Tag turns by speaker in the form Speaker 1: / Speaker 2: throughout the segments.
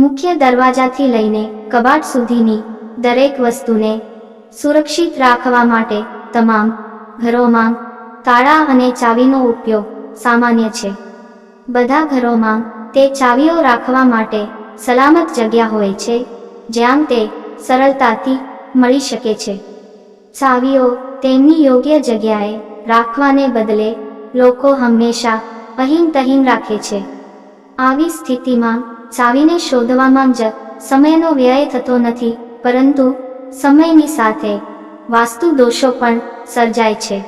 Speaker 1: મુખ્ય દરવાજાથી લઈને કબાટ સુધીની દરેક વસ્તુને સુરક્ષિત રાખવા માટે તમામ ઘરોમાં તાળા અને ચાવીનો ઉપયોગ સામાન્ય છે. બધા ઘરોમાં તે ચાવીઓ રાખવા માટે સલામત જગ્યા હોય છે, જ્યાં તે સરળતાથી મળી શકે છે. ચાવીઓ તેમની યોગ્ય જગ્યાએ રાખવાને બદલે લોકો હંમેશા અહીં તહીં રાખે છે. આવી સ્થિતિમાં ચાવીને શોધવામાં જ સમયનો વ્યય થતો નથી, પરંતુ સમયની સાથે વાસ્તુ દોષો પણ સર્જાય છે.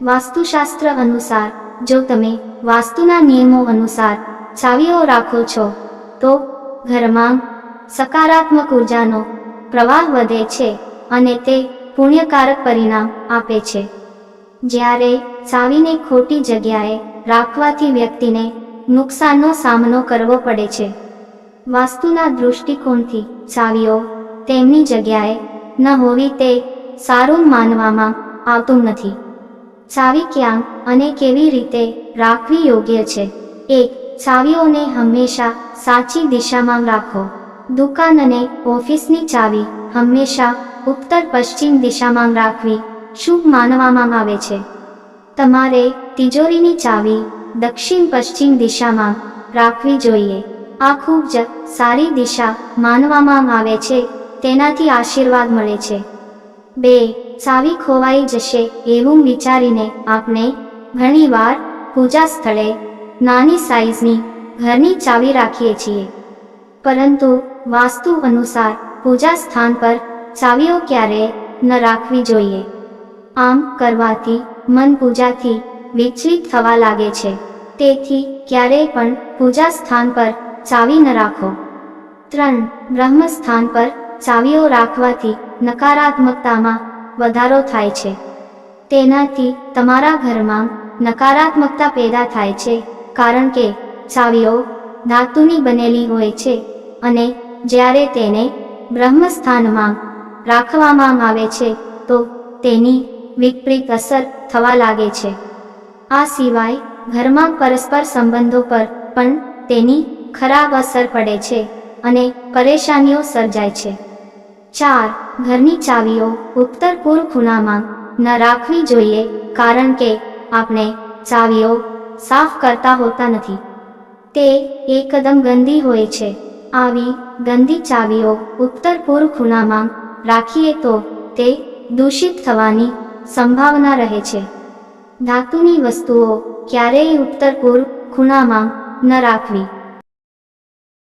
Speaker 1: વાસ્તુશાસ્ત્ર અનુસાર, જો તમે વાસ્તુના નિયમો અનુસાર ચાવીઓ રાખો છો, તો ઘરમાં સકારાત્મક ઉર્જાનો પ્રવાહ વધે છે અને તે પુણ્યકારક પરિણામ આપે છે. જ્યારે ચાવીને ખોટી જગ્યાએ રાખવાથી વ્યક્તિને નુકસાનનો સામનો કરવો પડે છે. વાસ્તુના દૃષ્ટિકોણથી, ચાવીઓ, તેમની જગ્યાએ, ન હોવી તે સારું માનવામાં આવતું નથી. ચાવી ક્યાં અને કેવી રીતે રાખવી યોગ્ય છે? એક, ચાવીઓને હંમેશા સાચી દિશામાં રાખો. દુકાન અને ઓફિસની ચાવી હંમેશા ઉત્તર પશ્ચિમ દિશામાં રાખવી શુભ માનવામાં આવે છે. તમારે તિજોરીની ચાવી દક્ષિણ પશ્ચિમ દિશામાં રાખવી જોઈએ. આ ખૂબ જ સારી દિશા માનવામાં આવે છે, તેનાથી આશીર્વાદ મળે છે. બે ચાવી ખોવાઈ જશે એવું વિચારીને આપણે ઘણીવાર પૂજા સ્થળે નાની સાઈઝની ઘરની ચાવી રાખીએ છીએ. પરંતુ વાસ્તુ અનુસાર પૂજા સ્થાન પર ચાવીઓ ક્યારેય ન રાખવી જોઈએ. આમ કરવાથી મન પૂજાથી વિચલિત થવા લાગે છે. તેથી ક્યારેય પણ પૂજા સ્થાન પર ચાવી ન રાખો. ત્રણ બ્રહ્મ સ્થાન પર ચાવીઓ રાખવાથી નકારાત્મકતામાં વધારો થાય છે. તેનાથી તમારા ઘરમાં નકારાત્મકતા પેદા થાય છે, કારણ કે ચાવીઓ ધાતુની બનેલી હોય છે અને જ્યારે તેને બ્રહ્મ સ્થાનમાં રાખવામાં આવે છે, તો તેની વિપરીત અસર થવા લાગે છે. આ સિવાય ઘરમાં પરસ્પર સંબંધો પર પણ તેની ખરાબ અસર પડે છે અને પરેશાનીઓ સર્જાય છે. ચાર, ઘરની ચાવીઓ ઉત્તર પૂર્વ ખૂણામાં ન રાખવી જોઈએ કારણ કે આપણે ચાવીઓ સાફ કરતા હોતા નથી. તે એકદમ ગંદી હોય છે. આવી ગંદી ચાવીઓ ઉત્તર પૂર્વ ખૂણામાં રાખીએ તો તે દૂષિત થવાની સંભાવના રહે છે. ધાતુની વસ્તુઓ ક્યારેય ઉત્તર પૂર્વ ખૂણામાં ન રાખવી.